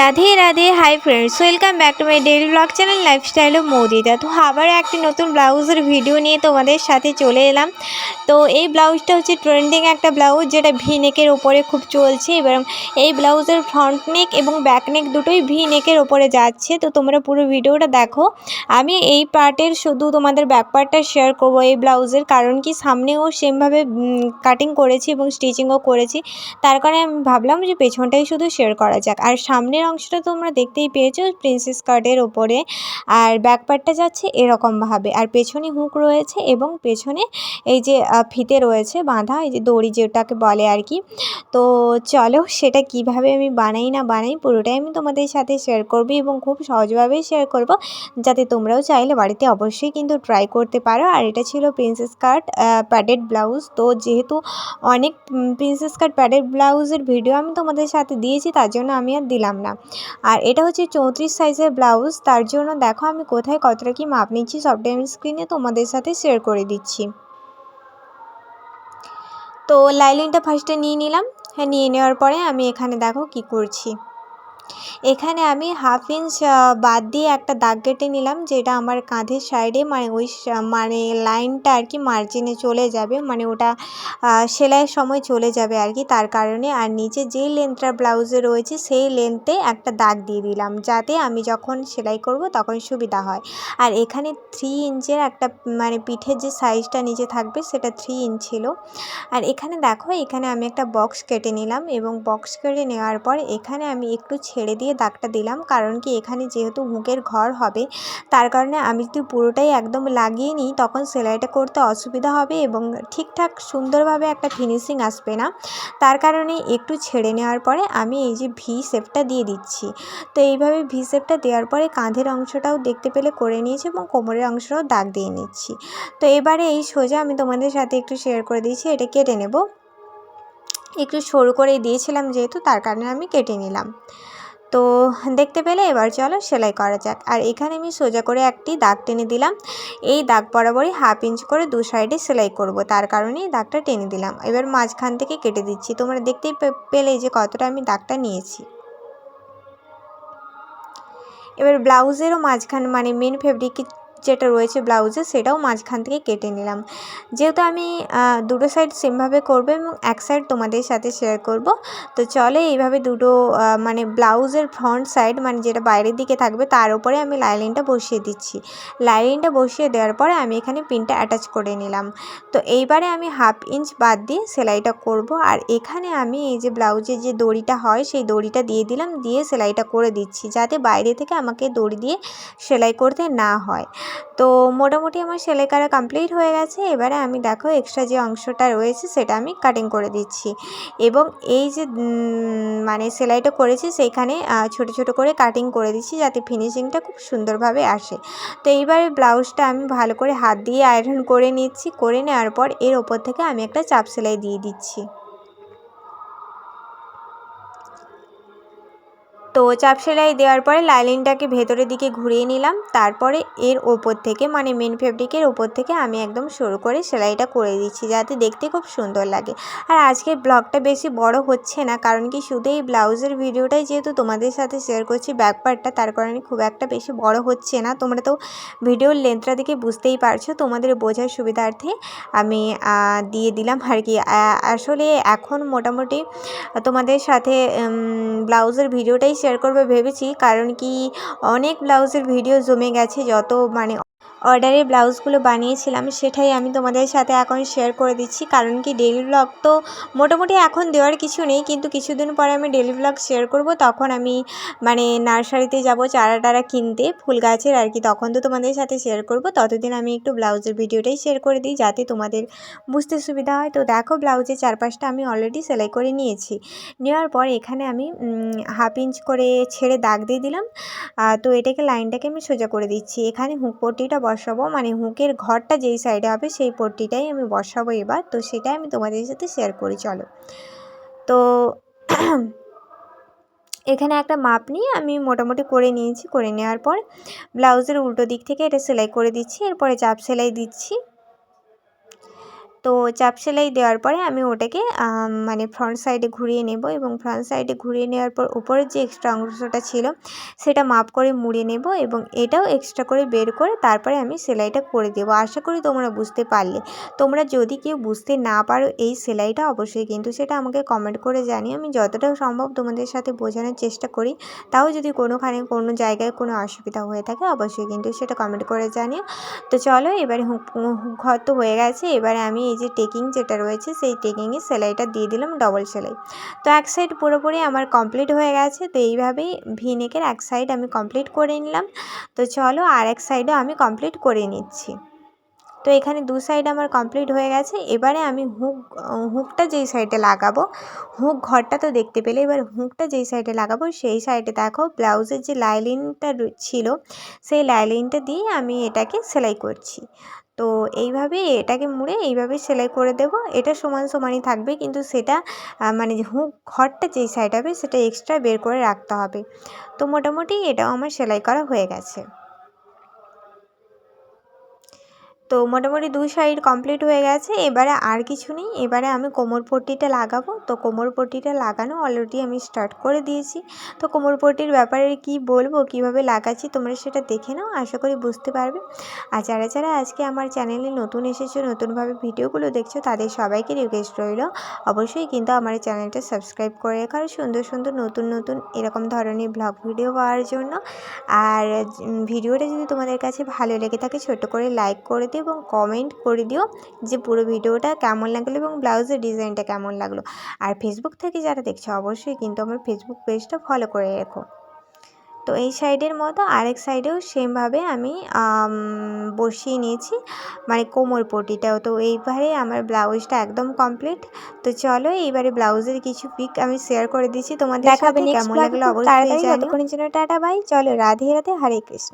Radhe Radhe hi friends welcome back to my daily blog channel lifestyle of Moudita তো আবার একটি নতুন ব্লাউজের ভিডিও নিয়ে তোমাদের সাথে চলে এলাম। তো এই ব্লাউজটা হচ্ছে ট্রেন্ডিং একটা ব্লাউজ, যেটা ভি নেকের ওপরে খুব চলছে। এবং এই ব্লাউজের ফ্রন্ট নেক এবং ব্যাক নেক দুটোই ভি নেকের ওপরে যাচ্ছে। তো তোমরা পুরো ভিডিওটা দেখো। আমি এই পার্টের শুধু তোমাদের ব্যাক পার্টটা শেয়ার করব এই ব্লাউজের, কারণ কি সামনেও সেমভাবে কাটিং করেছি এবং স্টিচিংও করেছি। তার কারণে আমি ভাবলাম যে পেছনটাই শুধু শেয়ার করা যাক। আর সামনের অংশটা তোমরা দেখতেই পেয়েছ প্রিন্সেস কার্ডের ওপরে। আর ব্যাক পার্টটা যাচ্ছে এরকমভাবে। আর পেছনে হুক রয়েছে এবং পেছনে এই যে ফিতে রয়েছে বাঁধা, এই যে দড়ি যেটাকে বলে আর কি। তো চলো সেটা কীভাবে আমি বানাই না বানাই পুরোটাই আমি তোমাদের সাথে শেয়ার করব এবং খুব সহজভাবেই শেয়ার করব। যাতে তোমরাও চাইলে বাড়িতে অবশ্যই কিন্তু ট্রাই করতে পারো। আর এটা ছিল প্রিন্সেস কাট প্যাডেড ব্লাউজ তো যেহেতু অনেক প্রিন্সেস কাট প্যাডেড ব্লাউজের ভিডিও আমি তোমাদের সাথে দিয়েছি, তার জন্য আমি আর দিলাম না। আর এটা হচ্ছে চৌত্রিশ সাইজের ব্লাউজ। তার জন্য দেখো আমি কোথায় কতটা কি মাপ নিচ্ছি সবটাই আমি স্ক্রিনে তোমাদের সাথে শেয়ার করে দিচ্ছি। তো লাইলিনটা ফার্স্টে নিয়ে নিলাম। হ্যাঁ নিয়ে নেওয়ার পরে আমি এখানে দেখো কি করছি। এখানে আমি হাফ ইঞ্চ বাদ দিয়ে একটা দাগ কেটে নিলাম, যেটা আমার কাঁধের সাইডে মানে ওই মানে লাইনটা আর কি মার্জিনে চলে যাবে মানে ওটা সেলাইয়ের সময় চলে যাবে আর কি, তার কারণে। আর নিচে যেই লেন্থটা ব্লাউজে রয়েছে, সেই লেন্থে একটা দাগ দিয়ে দিলাম, যাতে আমি যখন সেলাই করব তখন সুবিধা হয়। আর এখানে থ্রি ইঞ্চের একটা মানে পিঠের যে সাইজটা নিচে থাকবে, সেটা থ্রি ইঞ্চ ছিল। আর এখানে দেখো, এখানে আমি একটা বক্স কেটে নিলাম, এবং বক্স কেটে নেওয়ার পর এখানে আমি একটু ছেড়ে দিয়ে দাগটা দিলাম। কারণ কি এখানে যেহেতু হুকের ঘর হবে, তার কারণে আমি যদি পুরোটাই একদম লাগিয়ে নিই, তখন সেলাইটা করতে অসুবিধা হবে এবং ঠিকঠাক সুন্দরভাবে একটা ফিনিশিং আসবে না। তার কারণে একটু ছেড়ে নেওয়ার পরে আমি এই যে ভি শেপটা দিয়ে দিচ্ছি। তো এইভাবে ভি শেপটা দেওয়ার পরে কাঁধের অংশটাও দেখতে পেলে করে নিয়েছি এবং কোমরের অংশটাও দাগ দিয়ে নিচ্ছি। তো এবারে এই সোজা আমি তোমাদের সাথে একটু শেয়ার করে দিয়েছি এটা কেটে নেব। একটু সরু করে দিয়েছিলাম যেহেতু, তার কারণে আমি কেটে নিলাম। তো দেখতে পেলে এবার চলো সেলাই করা যাক। আর এখানে আমি সোজা করে একটি দাগ টেনে দিলাম। এই দাগ বরাবরই হাফ ইঞ্চ করে দু সাইডে সেলাই করব, তার কারণেই দাগটা টেনে দিলাম। এবার মাঝখান থেকে কেটে দিচ্ছি। তোমরা দেখতেই পেলে যে কতটা আমি দাগটা নিয়েছি। এবার ব্লাউজেরও মাঝখান মানে মেন ফেব্রিক যেটা রয়েছে ব্লাউজে, সেটাও মাঝখান থেকে কেটে নিলাম। যেহেতু আমি দুটো সাইড সেমভাবে করব এবং এক সাইড তোমাদের সাথে শেয়ার করব, তো চলে এইভাবে দুটো মানে ব্লাউজের ফ্রন্ট সাইড মানে যেটা বাইরের দিকে থাকবে, তার উপরে আমি লাইলিনটা বসিয়ে দিচ্ছি। লাইলিনটা বসিয়ে দেওয়ার পরে আমি এখানে পিনটা অ্যাটাচ করে নিলাম। তো এইবারে আমি হাফ ইঞ্চ বাদ দিয়ে সেলাইটা করব, আর এখানে আমি এই যে ব্লাউজের যে দড়িটা হয়, সেই দড়িটা দিয়ে দিলাম, দিয়ে সেলাইটা করে দিচ্ছি, যাতে বাইরে থেকে আমাকে দড়ি দিয়ে সেলাই করতে না হয়। তো মোটামুটি আমার সেলাই করা কমপ্লিট হয়ে গেছে। এবারে আমি দেখো এক্সট্রা যে অংশটা রয়েছে সেটা আমি কাটিং করে দিচ্ছি। এবং এই যে মানে সেলাইটা করেছি সেইখানে ছোট ছোট করে কাটিং করে দিচ্ছি যাতে ফিনিশিংটা খুব সুন্দরভাবে আসে। তো এইবারে ব্লাউজটা আমি ভালো করে হাত দিয়ে আয়রন করে নিচ্ছি, করে নেওয়ার পর এর ওপর থেকে আমি একটা চাপ সেলাই দিয়ে দিচ্ছি। তো চাপ সেলাই দেওয়ার পরে লাইলিনটাকে ভেতরের দিকে ঘুরিয়ে নিলাম। তারপরে এর ওপর থেকে মানে মেন ফেব্রিকের ওপর থেকে আমি একদম শুরু করে সেলাইটা করে দিচ্ছি যাতে দেখতে খুব সুন্দর লাগে। আর আজকের ব্লগটা বেশি বড় হচ্ছে না, কারণ কি শুধু এই ব্লাউজের ভিডিওটাই যেহেতু তোমাদের সাথে শেয়ার করছি ব্যাক পার্টটা তার কারণে খুব একটা বেশি বড় হচ্ছে না। তোমরা তো ভিডিওর লেন্থটা দেখে বুঝতেই পারছ, তোমাদের বোঝার সুবিধার্থে আমি দিয়ে দিলাম আর কি। আসলে এখন মোটামুটি তোমাদের সাথে ব্লাউজের ভিডিওটাই শেয়ার করবে ভেবেছি। কারণ কি অনেক ব্লাউজের ভিডিও জমে গেছে যত মানে অর্ডারের ব্লাউজগুলো বানিয়েছিলাম, সেটাই আমি তোমাদের সাথে এখন শেয়ার করে দিচ্ছি। কারণ কি ডেলি ব্লগ তো মোটামুটি এখন দেওয়ার কিছু নেই, কিন্তু কিছুদিন পরে আমি ডেলি ব্লগ শেয়ার করব। তখন আমি মানে নার্সারিতে যাব চারা টারা কিনতে, ফুল গাছের আর কি, তখন তো তোমাদের সাথে শেয়ার করব। ততদিন আমি একটু ব্লাউজের ভিডিওটাই শেয়ার করে দিই, যাতে তোমাদের বুঝতে সুবিধা হয়। তো দেখো, ব্লাউজের চারপাশটা আমি অলরেডি সেলাই করে নিয়েছি। নেওয়ার পর এখানে আমি হাফ ইঞ্চ করে ছেড়ে দাগ দিয়ে দিলাম। তো এটাকে লাইনটাকে আমি সোজা করে দিচ্ছি। এখানে হুক পট্টিটা বসাবো। মানে হুঁকের ঘরটা যেই সাইডে হবে সেই পট্টিটাই আমি বসাবো এবার। তো সেটাই আমি তোমাদের সাথে শেয়ার করি, চলো। তো এখানে একটা মাপ নিয়ে আমি মোটামুটি করে নিয়েছি। করে নেওয়ার পর ব্লাউজের উল্টো দিক থেকে এটা সেলাই করে দিচ্ছি। এরপরে চাপ সেলাই দিচ্ছি। তো চাপ সেলাই দেওয়ার পরে আমি ওটাকে মানে ফ্রন্ট সাইডে ঘুরিয়ে নেব এবং ফ্রন্ট সাইডে ঘুরিয়ে নেওয়ার পর উপরের যে এক্সট্রা অংশটা ছিল সেটা মাপ করে মুড়ে নেব এবং এটাও এক্সট্রা করে বের করে তারপরে আমি সেলাইটা করে দেবো। আশা করি তোমরা বুঝতে পারলে। তোমরা যদি কেউ বুঝতে না পারো এই সেলাইটা, অবশ্যই কিন্তু সেটা আমাকে কমেন্ট করে জানিয়ে আমি যতটা সম্ভব তোমাদের সাথে বোঝানোর চেষ্টা করি। তাও যদি কোনোখানে কোনো জায়গায় কোনো অসুবিধা হয়ে থাকে, অবশ্যই কিন্তু সেটা কমেন্ট করে জানিও। তো চলো, এবারে ঘর তো হয়ে গেছে। এবারে আমি এই যে টেকিং যেটা রয়েছে, সেই টেকিংয়ে সেলাইটা দিয়ে দিলাম ডবল সেলাই। তো এক সাইড পুরোপুরি আমার কমপ্লিট হয়ে গেছে, তো এইভাবেই ভি নেকের এক সাইড আমি কমপ্লিট করে নিলাম। তো চলো আর এক সাইডও আমি কমপ্লিট করে নিচ্ছি। তো এখানে দু সাইড আমার কমপ্লিট হয়ে গেছে, এবারে আমি হুক হুকটা যেই সাইডে লাগাবো হুক ঘরটা তো দেখতে পেলে, এবার হুকটা যেই সাইডে লাগাবো, সেই সাইডে দেখো ব্লাউজের যে লাইলিনটা ছিল, সেই লাইলিনটা দিয়ে আমি এটাকে সেলাই করছি। তো এইভাবে এটাকে মুড়ে এইভাবে সেলাই করে দেব। এটা সমান সমানই থাকবে কিন্তু সেটা মানে হুক, ঘরটা যেই সাইড হবে সেটা এক্সট্রা বের করে রাখতে হবে। তো মোটামুটি এটাও আমার সেলাই করা হয়ে গেছে। তো মোটামুটি দুই সাইড কমপ্লিট হয়ে গেছে। এবারে আর কিছু নেই। এবারে আমি কোমর পট্টিটা লাগাবো। তো কোমর পট্টিটা লাগানো অলরেডি আমি স্টার্ট করে দিয়েছি। তো কোমর পট্টির ব্যাপারে কি বলব, কীভাবে লাগাচ্ছি তোমরা সেটা দেখে নাও। আশা করি বুঝতে পারবে। আর যারা যারা আজকে আমার চ্যানেলে নতুন এসেছ, নতুনভাবে ভিডিওগুলো দেখছ, তাদের সবাইকে রিকোয়েস্ট রইল, অবশ্যই কিন্তু আমার চ্যানেলটা সাবস্ক্রাইব করে রেখো। আর সুন্দর সুন্দর নতুন নতুন এরকম ধরনের ব্লগ ভিডিও পাওয়ার জন্য। আর ভিডিওটা যদি তোমাদের কাছে ভালো লেগে থাকে, ছোট করে লাইক করে দিও। এবং কমেন্ট করে দিও যে পুরো ভিডিওটা কেমন লাগল এবং ব্লাউজের ডিজাইনটা কেমন লাগল। আর ফেসবুক থেকে যারা দেখছ অবশ্যই কিন্তু আমার ফেসবুক পেজটা ফলো করে রেখো। তো এই সাইডের মতো আরেক সাইডেও সেমভাবে আমি বসিয়ে নিয়েছি। মানে কোমর পটিটাও। তো এইবারে আমার ব্লাউজটা একদম কমপ্লিট তো চলো এইবারে ব্লাউজের কিছু পিক আমি শেয়ার করে দিচ্ছি। তোমাদের দেখাবে কেমন লাগল অবশ্যই তাড়াতাড়ি। জন্য টাটা বাই চলো রাধে রাধে হরে কৃষ্ণ।